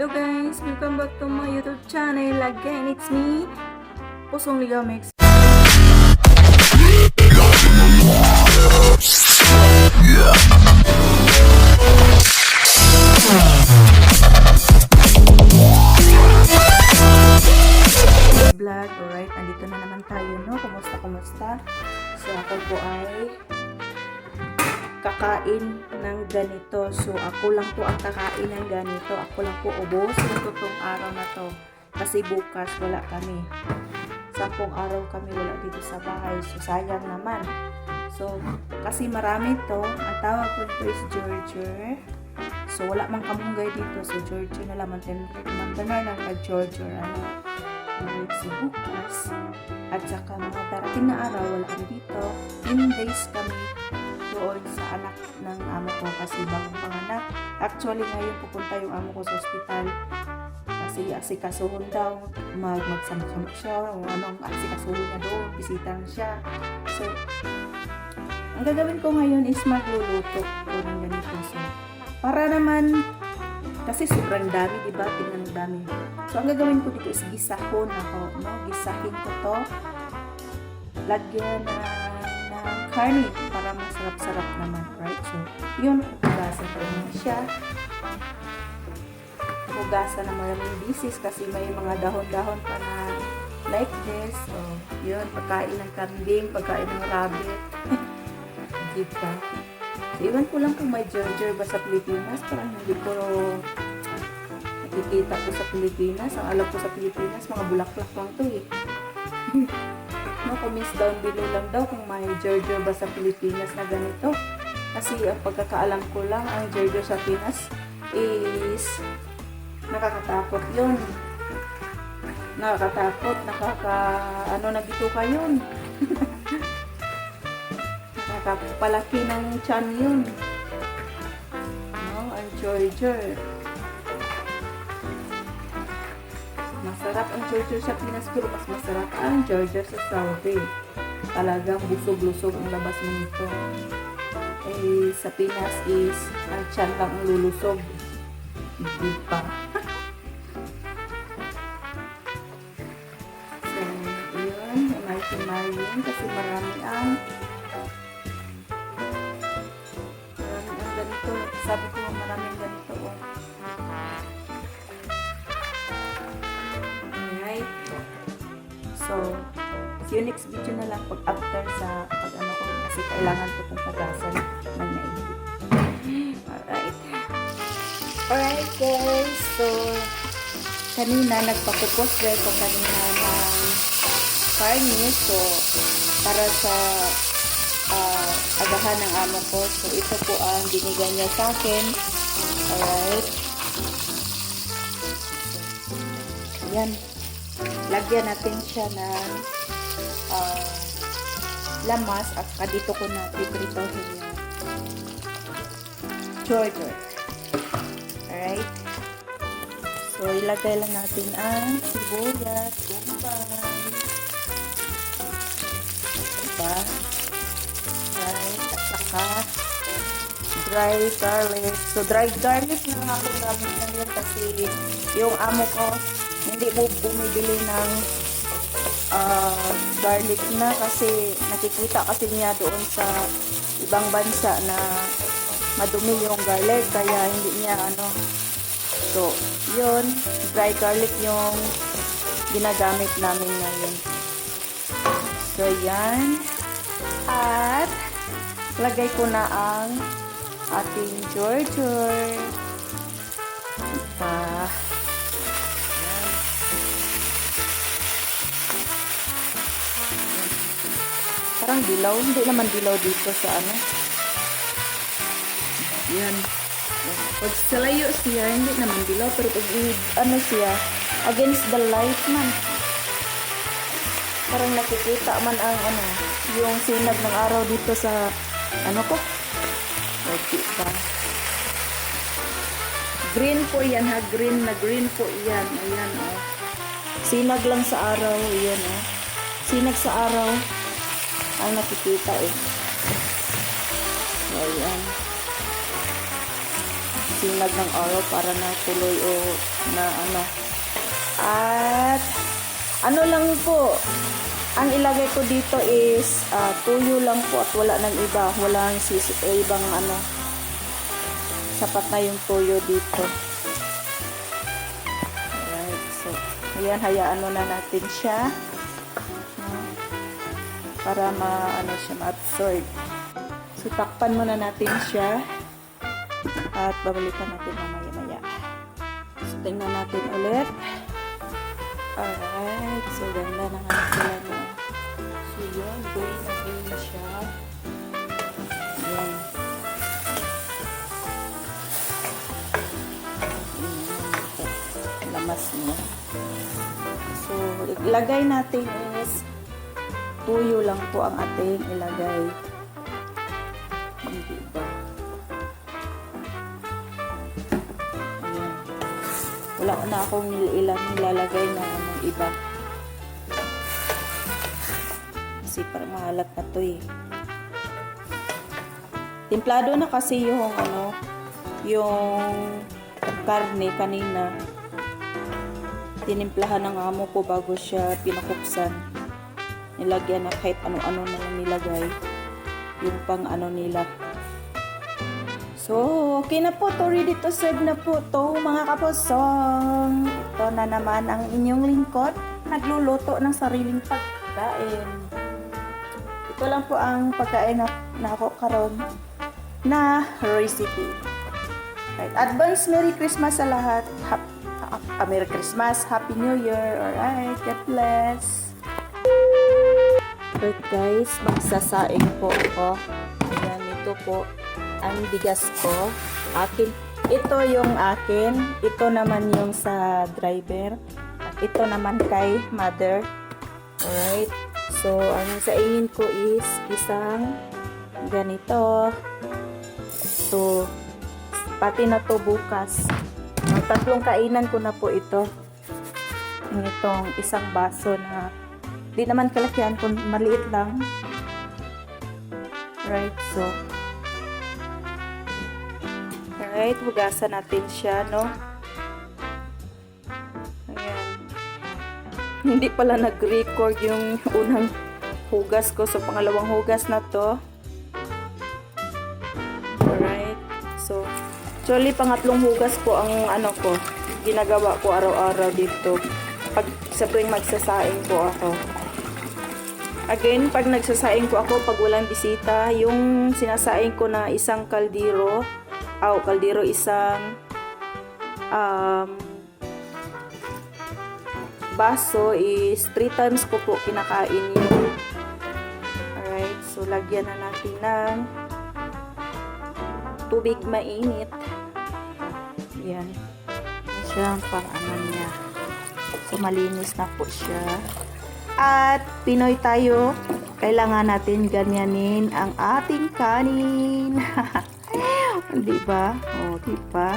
Hello guys, welcome back to my YouTube channel again. It's me, Pusong Ligaw Mix. Vlog, alright, andito na naman tayo, no? Kumusta, kumusta? So, ako po ay kakain ng ganito. So, ako lang po ang kakain ng ganito. Ako lang po ubusin ko tong araw na to. Kasi bukas wala kami. Sampung araw kami wala dito sa bahay. So, sayang naman. So, kasi marami to. Ang tawag ko dito is Georgia. So, wala mang kamunggay dito. So, Georgia na lang. Mantanar lang ka Georgia. Ano? So bukas. At saka mga darating na araw, wala kami dito. 10 days kami doon sa anak ng amo ko kasi bagong panganak. Actually, ngayon pupunta yung amo ko sa ospital kasi asikasuhon daw, mag magsamok siya, o ano ang asikasuhon niya doon, bisitahan siya. So, ang gagawin ko ngayon is magluluto ko ng ganito. So, para naman, kasi sobrang dami, di ba? Tingnan dami. So, ang gagawin ko dito is gisahon ako, no? Gisahin ko to. Lagyan na ng karne para masarap-sarap naman, right? So, yun, hugasan ko na siya. Hugasan ng maraming bisis kasi may mga dahon-dahon pa na like this. So, yun, pagkain ng kambing, pagkain ng rabbit. diba? So, iwan ko lang kung may Georgia ba sa Pilipinas. Parang hindi ko nakikita ko sa Pilipinas. Ang alam ko sa Pilipinas, mga bulaklak lang to eh. no, comments down below lang daw kung may Georgia ba sa Pilipinas na ganito. Kasi ang pagkakaalam ko lang, ang Georgia sa Pinas is nakakatakot yun. Nakakatakot, nakaka, ano na dito ka yun. Nakakapalaki ng chan yun. No, ang Georgia. Masarap ang Georgia sa Pinas pero mas masarap ang Georgia sa Saudi. Talagang busog-lusog ang labas mo nito. Eh, sa Pinas is ang tiyan lang ang lulusog. Hindi pa. so, yun. Imagine kasi marami ang So, you next video na lang pag after sa pag ano ko kasi kailangan ko itong tagasan ng naibig. Alright. Alright guys. So, kanina nagpapupos dahil ko kanina ng karne. So, para sa ah, agahan ng amo ko. So, ito po ang binigay niya sa akin. Alright. Yan. Lagyan natin siya ng ah, lamas at saka dito ko na pipritohin yung Georgia. Alright. So, ilagay lang natin ang sibuyas, kumbay. Diba? Right. At saka dry garlic. So, dry garlic na ako gamit na yun kasi yung amo ko hindi mo bumibili ng ah, garlic na kasi nakikita kasi niya doon sa ibang bansa na madumi yung garlic kaya hindi niya ano. So yun dry garlic yung ginagamit namin ngayon. So yan. At lagay ko na ang ating Georgia pa Parang dilaw. Hindi naman dilaw dito sa ano. Yan. Pag sa layo siya, hindi naman dilaw. Pero pag ano siya, against the light man. Parang nakikita man ang ano, yung sinag ng araw dito sa ano ko. Okay pa. Green po yan ha. Green na green po yan. Ayan oh. Sinag lang sa araw. Ayan oh. Sinag sa araw ang nakikita eh. So, ayan. sinag ng araw para na tuloy o na ano. At ano lang po, ang ilagay ko dito is ah, tuyo lang po at wala nang iba. Walang sisi, eh, ibang ano. Sapat na yung tuyo dito. Alright, so, ayan, hayaan muna natin siya. Para ma, ano siya, ma-absorb. So, takpan muna natin siya. At babalikan natin mamaya-maya. So, tingnan natin ulit. Alright. So, ganda na nga sila na. So, yun. Going na going siya. Yan. Yan. Lamas niya. So, ilagay natin is tuyo lang po ang ating ilagay. Hindi ba? Wala na akong ilang nilalagay na ano, iba. Kasi parang mahalat na to eh. Timplado na kasi yung ano, yung karne kanina. Tinimplahan ng amo ko bago siya pinakuksan. Nilagyan na kahit ano-ano na lang nilagay. Yung pang ano nila. So, okay na po to. Ready to serve na po to mga kapusong. Ito na naman ang inyong lingkod. Nagluluto ng sariling pagkain. Ito lang po ang pagkain na, na ako karon na recipe. Right. Advance Merry Christmas sa lahat. Hap, ah, Merry Christmas. Happy New Year. Alright. God bless. Right guys, magsasaing po ako. Ayan, ito po ang bigas ko. Akin, ito yung akin. Ito naman yung sa driver. Ito naman kay mother. Alright. So, ang saingin ko is isang ganito. So, pati na to bukas. Ang tatlong kainan ko na po ito. Itong isang baso na di naman kalakihan kung maliit lang. Right, so Alright, hugasan natin siya, no? Ayan. Hindi pala nag-record yung unang hugas ko. So, pangalawang hugas na to. Alright. So, actually, pangatlong hugas po ang ano ko. Ginagawa ko araw-araw dito. Pag sabring magsasaing po ako. Again, pag nagsasaing ko ako, pag walang bisita, yung sinasaing ko na isang kaldero, aw, kaldero isang um, baso is 3 times ko po kinakain yun. Alright, so lagyan na natin ng tubig mainit. Yan. Yan siya ang pang-ano niya. So, malinis na po siya. At Pinoy tayo, kailangan natin ganyanin ang ating kanin. di ba? O, di ba?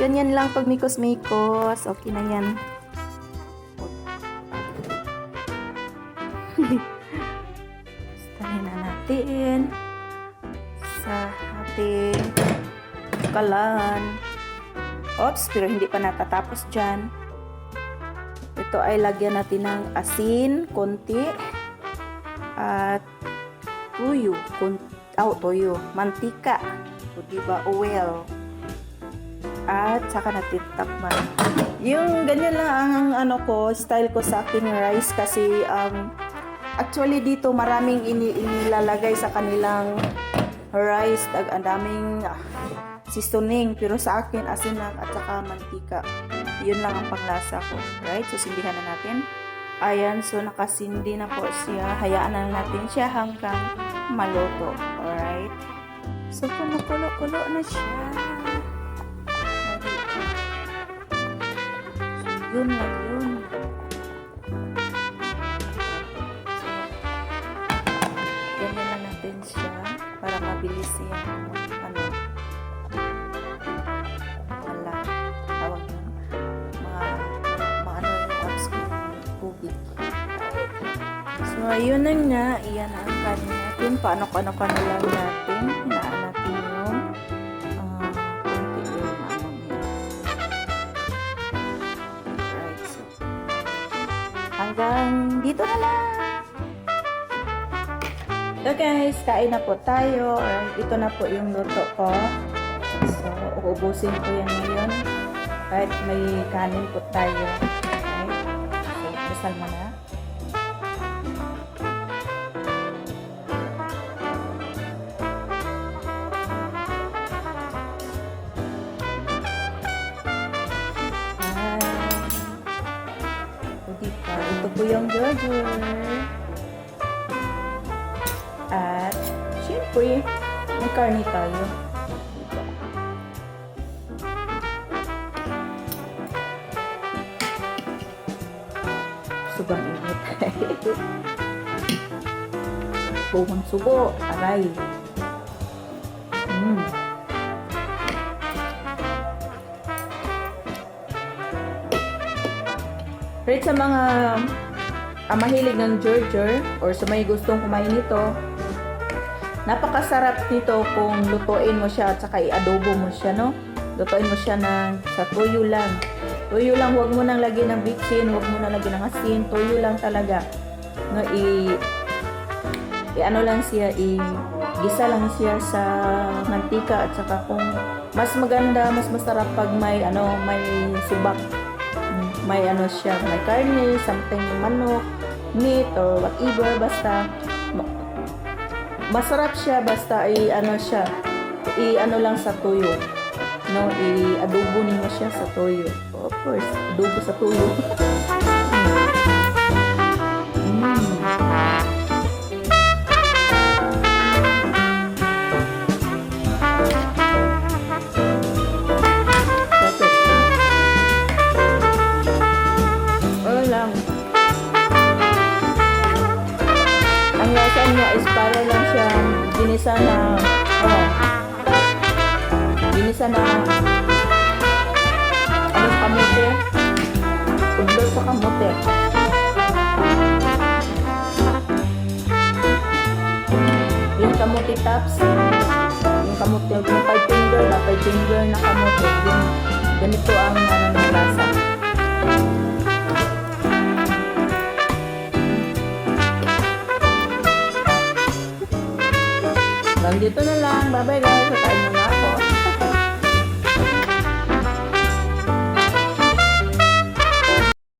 Ganyan lang pag mikos-mikos. Okay na yan. Stahin na natin sa ating kalan. Oops, pero hindi pa natatapos dyan. Ito ay lagyan natin ng asin, konti, at tuyo, kun, oh, tuyo, mantika, o diba, oil, at saka natin takman. Yung ganyan lang ang ano ko, style ko sa aking rice kasi um, actually dito maraming ini inilalagay sa kanilang rice, ang daming ah, seasoning, pero sa akin asin lang at saka mantika. Yun lang ang panglasa ko. Right? So, sindihan na natin. Ayan. So, nakasindi na po siya. Hayaan na natin siya hanggang maluto. Alright? So, kumukulo-kulo na siya. So, yun lang yun. Ganyan lang natin siya para mabilis yung Ah, so, ayun na nga. Iyan na ah, ang kanin natin. Paano kano kano lang natin. Hinaan natin yung uh, konti yung ano niya. Alright, so. Hanggang dito na lang. So guys, kain na po tayo. Alright, ito na po yung luto ko. So, uubusin ko yan ngayon. Kahit may kanin po tayo. Okay. So, basal mo na. Yung Jojo. At, syempre, may karne tayo. Subang init. Buhang subo. Aray. Mm. Right sa mga ah, mahilig ng Georger or sa may gustong kumain nito, napakasarap nito kung lutuin mo siya at saka i-adobo mo siya, no? Lutuin mo siya ng, sa tuyo lang. Tuyo lang, huwag mo nang lagyan ng bitchin, huwag mo nang lagyan ng asin, tuyo lang talaga. No, i, i ano lang siya, i gisa lang siya sa mantika at saka kung mas maganda, mas masarap pag may ano, may subak. May ano siya, may karne, something manok, meat or whatever basta ma- masarap siya basta i ano siya i ano lang sa tuyo no? I adobo mo siya sa tuyo of course adobo sa tuyo ginisa na, oh, ginisa na, anong kamote? Udol sa kamote. Yung kamote tops, yung kamote, yung five finger na, five finger na kamote, yung ganito ang ano ng dito na lang. Bye-bye guys. Muna